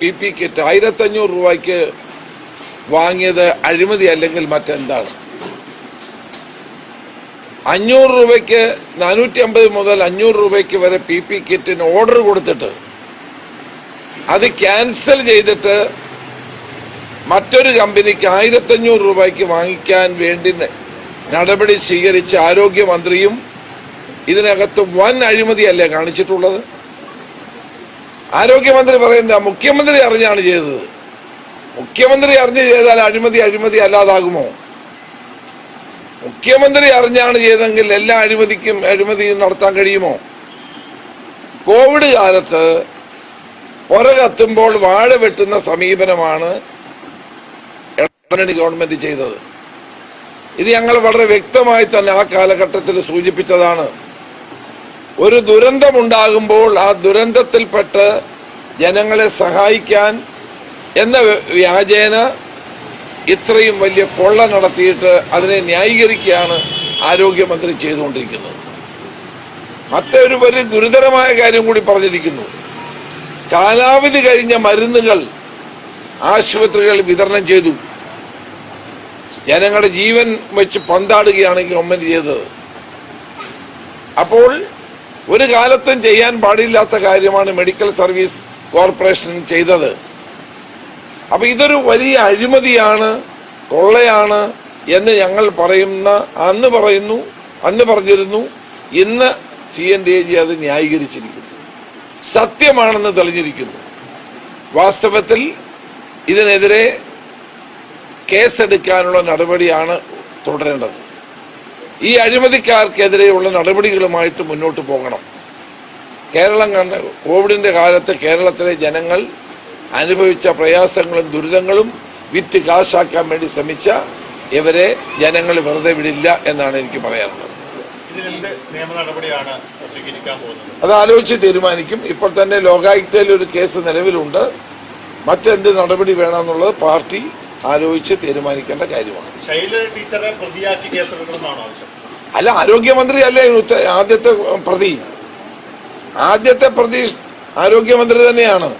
P P kit ആയിരത്തഞ്ഞൂറ് രൂപയ്ക്ക് വാങ്ങിയത് അഴിമതി അല്ലെങ്കിൽ മറ്റെന്താണ്? അഞ്ഞൂറ് രൂപയ്ക്ക് നാനൂറ്റി അമ്പത് മുതൽ അഞ്ഞൂറ് രൂപയ്ക്ക് വരെ പി പി കിറ്റിന് ഓർഡർ കൊടുത്തിട്ട് അത് ക്യാൻസൽ ചെയ്തിട്ട് മറ്റൊരു കമ്പനിക്ക് ആയിരത്തഞ്ഞൂറ് രൂപയ്ക്ക് വാങ്ങിക്കാൻ വേണ്ടി നടപടി സ്വീകരിച്ച ആരോഗ്യമന്ത്രിയും ഇതിനകത്ത് വൻ അഴിമതിയല്ലേ കാണിച്ചിട്ടുള്ളത്? ആരോഗ്യമന്ത്രി പറയുന്ന മുഖ്യമന്ത്രി അറിഞ്ഞാണ് ചെയ്തത്. മുഖ്യമന്ത്രി അറിഞ്ഞ് ചെയ്താൽ അഴിമതി അഴിമതി അല്ലാതാകുമോ? മുഖ്യമന്ത്രി അറിഞ്ഞാണ് ചെയ്തെങ്കിൽ എല്ലാ അഴിമതിക്കും അഴിമതിയും നടത്താൻ കഴിയുമോ? കോവിഡ് കാലത്ത് പുറകത്തുമ്പോൾ വാഴ വെട്ടുന്ന സമീപനമാണ് ഇടപെടൽ ഗവൺമെന്റ് ചെയ്തത്. ഇത് ഞങ്ങൾ വളരെ വ്യക്തമായി തന്നെ ആ കാലഘട്ടത്തിൽ സൂചിപ്പിച്ചതാണ്. ഒരു ദുരന്തമുണ്ടാകുമ്പോൾ ആ ദുരന്തത്തിൽപ്പെട്ട് ജനങ്ങളെ സഹായിക്കാൻ എന്ന വ്യാജേന ഇത്രയും വലിയ കൊള്ള നടത്തിയിട്ട് അതിനെ ന്യായീകരിക്കുകയാണ് ആരോഗ്യമന്ത്രി ചെയ്തുകൊണ്ടിരിക്കുന്നത്. മറ്റൊരു വലിയ ഗുരുതരമായ കാര്യം കൂടി പറഞ്ഞിരിക്കുന്നു. കാലാവധി കഴിഞ്ഞ മരുന്നുകൾ ആശുപത്രികളിൽ വിതരണം ചെയ്തു. ജനങ്ങളുടെ ജീവൻ വെച്ച് പന്താടുകയാണ് ഗവൺമെന്റ് ചെയ്തത്. അപ്പോൾ ഒരു കാലത്തും ചെയ്യാൻ പാടില്ലാത്ത കാര്യമാണ് മെഡിക്കൽ സർവീസ് കോർപ്പറേഷൻ ചെയ്തത്. അപ്പൊ ഇതൊരു വലിയ അഴിമതിയാണ് കൊള്ളയാണ് എന്ന് ഞങ്ങൾ പറയുന്ന അന്ന് പറയുന്നു അന്ന് പറഞ്ഞിരുന്നു. ഇന്ന് C N D A G അത് ന്യായീകരിച്ചിരിക്കുന്നു. സത്യമാണെന്ന് തെളിഞ്ഞിരിക്കുന്നു. വാസ്തവത്തിൽ ഇതിനെതിരെ കേസെടുക്കാനുള്ള നടപടിയാണ് തുടരേണ്ടത്. ഈ അഴിമതിക്കാർക്കെതിരെയുള്ള നടപടികളുമായിട്ട് മുന്നോട്ട് പോകണം. കേരളം കണ്ട കോവിഡിന്റെ കാലത്ത് കേരളത്തിലെ ജനങ്ങൾ അനുഭവിച്ച പ്രയാസങ്ങളും ദുരിതങ്ങളും വിറ്റ് കാശാക്കാൻ വേണ്ടി ശ്രമിച്ച ഇവരെ ജനങ്ങൾ വെറുതെ വിടില്ല എന്നാണ് എനിക്ക് പറയാനുള്ളത്. അത് ആലോചിച്ച് തീരുമാനിക്കും. ഇപ്പോൾ തന്നെ ലോകായുക്തയിൽ ഒരു കേസ് നിലവിലുണ്ട്. മറ്റെന്ത് നടപടി വേണമെന്നുള്ളത് പാർട്ടി ആലോചിച്ച് തീരുമാനിക്കേണ്ട കാര്യമാണ്. ടീച്ചറെ പ്രതിയാക്കി കേസെടുക്കണമെന്നാണ് ആവശ്യം? അല്ല ആരോഗ്യമന്ത്രി അല്ലേ ആദ്യത്തെ പ്രതി? ആദ്യത്തെ പ്രതി ആരോഗ്യമന്ത്രി തന്നെയാണ്.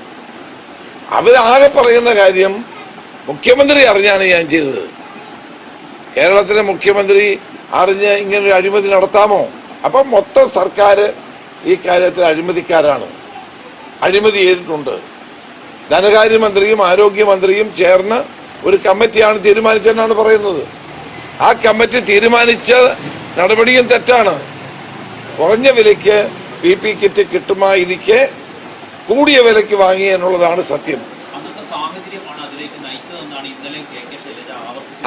അവരാകെ പറയുന്ന കാര്യം മുഖ്യമന്ത്രി അറിഞ്ഞാണ് ഞാൻ ചെയ്തത്. കേരളത്തിലെ മുഖ്യമന്ത്രി അറിഞ്ഞ് ഇങ്ങനൊരു അഴിമതി നടത്താമോ? അപ്പം മൊത്തം സർക്കാർ ഈ കാര്യത്തിൽ അഴിമതിക്കാരാണ്. അഴിമതി ചെയ്തിട്ടുണ്ട്. ധനകാര്യമന്ത്രിയും ആരോഗ്യമന്ത്രിയും ചേർന്ന് ഒരു കമ്മിറ്റിയാണ് തീരുമാനിച്ചതെന്നാണ് പറയുന്നത്. ആ കമ്മിറ്റി തീരുമാനിച്ച നടപടിയും തെറ്റാണ്. കുറഞ്ഞ വിലയ്ക്ക് പി പി കിറ്റ് കിട്ടുമായിരിക്കെ കൂടിയ വിലയ്ക്ക് വാങ്ങി എന്നുള്ളതാണ് സത്യം.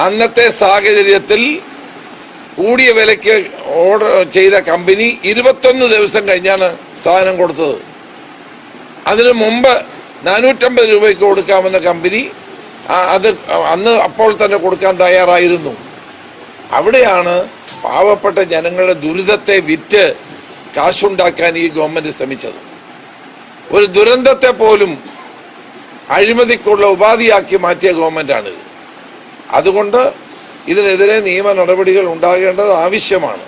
അന്നത്തെ സാഹചര്യത്തിൽ കൂടിയ വിലയ്ക്ക് ഓർഡർ ചെയ്ത കമ്പനി ഇരുപത്തൊന്ന് ദിവസം കഴിഞ്ഞാണ് സാധനം കൊടുത്തത്. അതിനു മുമ്പ് നാനൂറ്റമ്പത് രൂപയ്ക്ക് കൊടുക്കാമെന്ന കമ്പനി അത് അന്ന് അപ്പോൾ തന്നെ കൊടുക്കാൻ തയ്യാറായിരുന്നു. അവിടെയാണ് പാവപ്പെട്ട ജനങ്ങളുടെ ദുരിതത്തെ വിറ്റ് കാശുണ്ടാക്കാൻ ഈ ഗവൺമെന്റ് ശ്രമിച്ചത്. ഒരു ദുരന്തത്തെ പോലും അഴിമതിക്കുള്ള ഉപാധിയാക്കി മാറ്റിയ ഗവൺമെന്റാണിത്. അതുകൊണ്ട് ഇതിനെതിരെ നിയമ നടപടികൾ ഉണ്ടാകേണ്ടത് ആവശ്യമാണ്.